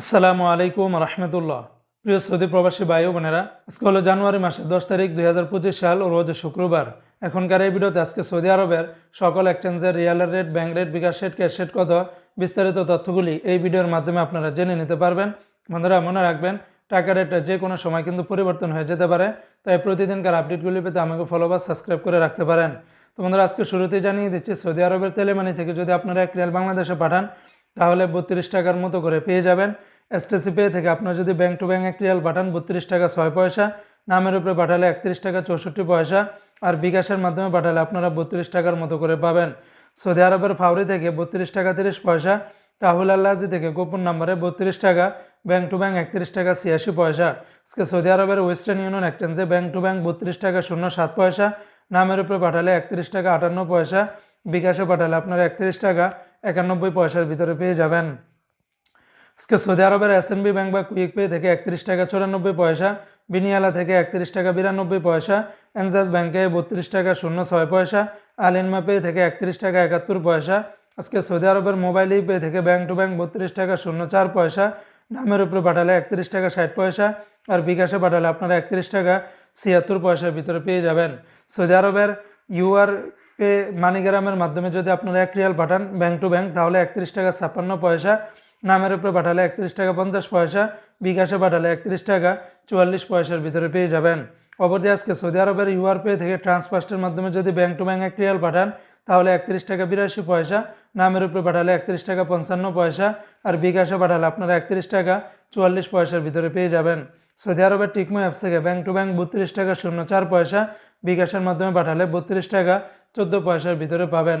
আসসালামু আলাইকুম রহমতুল্লাহ। প্রিয় সৌদি প্রবাসী ভাই বোনেরা, আজকে হলো জানুয়ারি মাসের দশ তারিখ দুই হাজার পঁচিশ সাল ও রোজ শুক্রবার। এখনকার এই ভিডিওতে আজকে সৌদি আরবের সকল এক্সচেঞ্জের রিয়ালের rate, bank rate, bKash rate, cash rate কত, বিস্তারিত তথ্যগুলি এই ভিডিওর মাধ্যমে আপনারা জেনে নিতে পারবেন। বন্ধুরা, মনে রাখবেন, টাকা রেটটা যে কোনো সময় কিন্তু পরিবর্তন হয়ে যেতে পারে, তাই প্রতিদিনকার আপডেটগুলি পেতে আমাকে ফলো বা সাবস্ক্রাইব করে রাখতে পারেন। তো বন্ধুরা, আজকে শুরুতেই জানিয়ে দিচ্ছি, সৌদি আরবের তেলেমানি থেকে যদি আপনারা এক রিয়াল বাংলাদেশে পাঠান, তাহলে বত্রিশ টাকার মতো করে পেয়ে যাবেন। এসটিসি পে থেকে আপনার যদি ব্যাংক টু ব্যাংক এক রিয়াল পাঠান বত্রিশ টাকা ছয় পয়সা, নামের উপরে পাঠালে একত্রিশ টাকা চৌষট্টি পয়সা আর বিকাশের মাধ্যমে পাঠালে আপনারা বত্রিশ টাকার মতো করে পাবেন। সৌদি আরবের ফাউরি থেকে বত্রিশ টাকা তিরিশ পয়সা তাহুল আল্লাজি থেকে গোপন নম্বরে বত্রিশ টাকা ব্যাংক টু ব্যাংক একত্রিশ টাকা ছিয়াশি পয়সা। আজকে সৌদি আরবের ওয়েস্টার্ন ইউনিয়ন এক্সচেঞ্জে ব্যাংক টু ব্যাংক বত্রিশ টাকা শূন্য সাত পয়সা, নামের উপরে পাঠালে একত্রিশ টাকা আটান্ন পয়সা, বিকাশে পাঠালে আপনারা একত্রিশ টাকা একানব্বই পয়সার ভিতরে পেয়ে যাবেন। আজকে সৌদি আরবের এসএনবি ব্যাংক বা কুইক পে থেকে একত্রিশ টাকা চুরানব্বই পয়সা, বিনিয়ালা থেকে একত্রিশ টাকা বিরানব্বই পয়সা এনজাস ব্যাংকে বত্রিশ টাকা শূন্য ছয় পয়সা আলিনমা পে থেকে একত্রিশ টাকা একাত্তর পয়সা, আজকে সৌদি আরবের মোবাইল পে থেকে ব্যাংক টু ব্যাংক বত্রিশ টাকা শূন্য চার পয়সা, নামের উপরে পাঠালে একত্রিশ টাকা ষাট পয়সা আর বিকাশে পাঠালে আপনারা একত্রিশ টাকা ছিয়াত্তর পয়সার ভিতরে পেয়ে যাবেন। সৌদি আরবের ইউআর পে মানিগ্রামের মাধ্যমে যদি আপনারা এক রিয়াল পাঠান ব্যাংক টু ব্যাংক তাহলে একত্রিশ টাকা ছাপ্পান্ন পয়সা নামের উপরে পাঠালে একত্রিশ টাকা পঞ্চাশ পয়সা, বিকাশে পাঠালে একত্রিশ টাকা চুয়াল্লিশ পয়সার ভিতরে পেয়ে যাবেন। অপরদি আজকে সৌদি আরবের ইউআর পে থেকে ট্রান্সফার্স্টের মাধ্যমে যদি ব্যাংক টু ব্যাংক এক পাঠান, তাহলে একত্রিশ টাকা বিরাশি পয়সা, নামের উপরে পাঠালে একত্রিশ টাকা পঞ্চান্ন পয়সা, আর বিকাশে পাঠালে আপনারা একত্রিশ টাকা চুয়াল্লিশ পয়সার ভিতরে পেয়ে যাবেন। সৌদি আরবের টিকমো অ্যাপস থেকে ব্যাংক টু ব্যাংক বত্রিশ টাকা শূন্য চার পয়সা, বিকাশের মাধ্যমে পাঠালে বত্রিশ টাকা চোদ্দ পয়সার ভিতরে পাবেন।